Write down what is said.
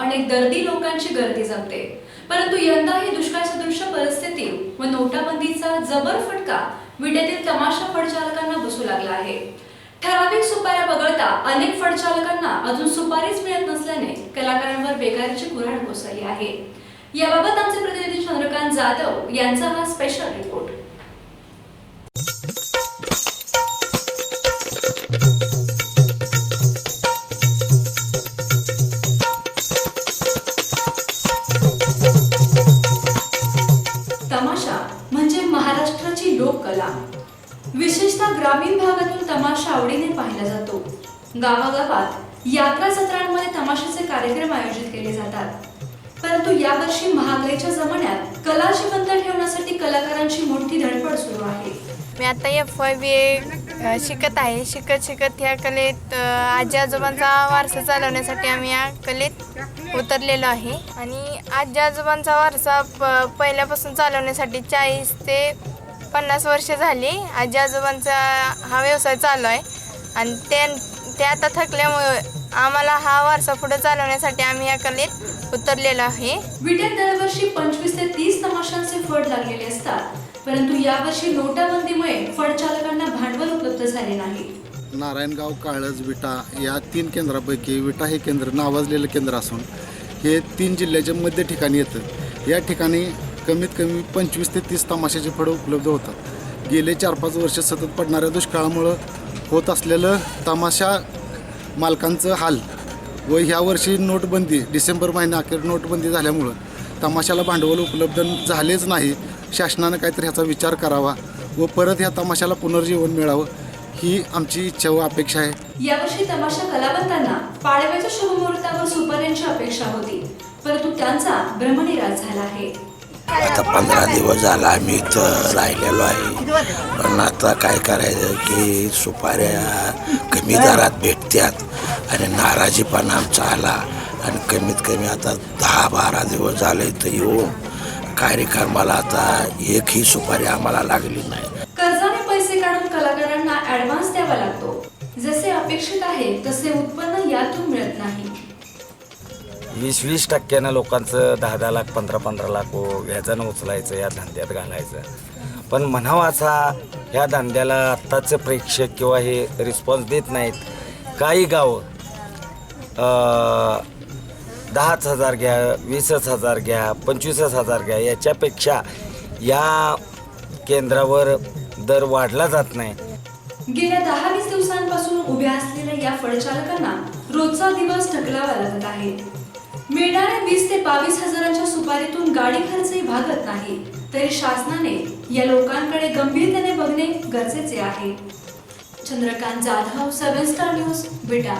अनेक दर्दी लोकांची गर्दी जमते. परंतु यंदा ही दुष्काळ सदृश परिस्थिती व नोटाबंदीचा जबर फटका विड्यातील तमाशा फडचालकांना बसू लागला आहे. ठराविक सुपाऱ्या वगळता अनेक फडचालकांना अजून सुपारीच मिळत नसल्याने कलाकारांवर बेकारीची कुऱ्हाड कोसळली आहे. याबाबत आमचे प्रतिनिधी चंद्रकांत जाधव यांचा हा स्पेशल रिपोर्ट महाराष्ट्राची लोककला. विशेषतः ग्रामीण भागातून तमाशा आवडीने पाहिला जातो. गावागावात यात्रा सत्रांमध्ये तमाशाचे कार्यक्रम आयोजित केले जातात. परंतु यावर्षी महागाईच्या जमान्यात कला जिवंत ठेवण्यासाठी कलाकारांची मोठी धडपड सुरू आहे. मी आता एफ वाय बी ए शिकत आहे. शिकत शिकत ह्या कलेत आजी आजोबांचा वारसा चालवण्यासाठी आम्ही या कलेत उतरलेलो आहे. आणि आजी आजोबांचा वारसा प पहिल्यापासून चालवण्यासाठी चाळीस ते पन्नास वर्ष झाली. आजी आजोबांचा हा व्यवसाय चालू आहे. आणि ते ते आता थकल्यामुळे आम्हाला हा वारसा पुढे चालवण्यासाठी आम्ही या कलेत उतरलेलो आहे. विट्यात दरवर्षी पंचवीस ते तीस तमाशांचे फड लागलेले असतात. परंतु यावर्षी नोटाबंदीमुळे फड चालकांना भांडवल उपलब्ध झाले नाही. नारायणगाव काळज विटा या तीन केंद्रापैकी विटा हे केंद्र नावाजलेलं केंद्र असून हे तीन जिल्ह्याच्या मध्य ठिकाणी येतं. या ठिकाणी कमीत कमी पंचवीस ते तीस तमाशाचे फळं उपलब्ध होतात. गेले चार पाच वर्ष सतत पडणाऱ्या दुष्काळामुळं होत असलेलं तमाशा मालकांचं हाल व ह्या वर्षी नोटबंदी डिसेंबर महिन्याअखेर नोटबंदी झाल्यामुळं तमाशाला भांडवल उपलब्ध झालेच नाही. शासनानं काहीतरी ह्याचा विचार करावा व परत ह्या तमाशाला पुनर्जीवन मिळावं ही आमची इच्छा व अपेक्षा आहे. यावर्षी तमाशा कलावंतांना पाडव्याच्या शुभमुहूर्तावर सुपाऱ्यांची अपेक्षा होती परंतु त्यांचा भ्रमनिराश झाला आहे. आता पंधरा दिवस झाला आम्ही इथं राहिलेलो आहे. पण आता काय करायचं की सुपाऱ्या कमी दरात भेटत्यात आणि नाराजीपणा आमचा आला. आणि कमीत कमी आता दहा बारा दिवस झाले तर येऊन कार्यक्रमाला आता एकही सुपारी आम्हाला लागली नाही. कर्जाने पैसे काढून कलाकारांना ऍडव्हान्स द्यावा लागतो. जसे अपेक्षित आहे तसे उत्पन्न यातून मिळत नाही. वीस वीस टक्क्यानं लोकांचं दहा दहा लाख पंधरा पंधरा लाख हो व्याजानं उचलायचं या धंद्यात घालायचं. पण म्हणावा असा ह्या धंद्याला आत्ताचे प्रेक्षक किंवा हे रिस्पॉन्स देत नाहीत. काही गावं दहाच हजार घ्या वीसच हजार घ्या पंचवीसच हजार घ्या याच्यापेक्षा या केंद्रावर दर वाढला जात नाही. गेल्या दहा वीस दिवसांपासून उभ्या असलेल्या या फळचालकांना रोजचा दिवस ढकलावा लागत आहे. मिळणाऱ्या वीस ते बावीस हजारांच्या सुपारीतून गाडी खर्चही भागत नाही. तरी शासनाने या लोकांकडे गंभीरतेने बघणे गरजेचे आहे. Chandrakant Jadhav seven star news बिटा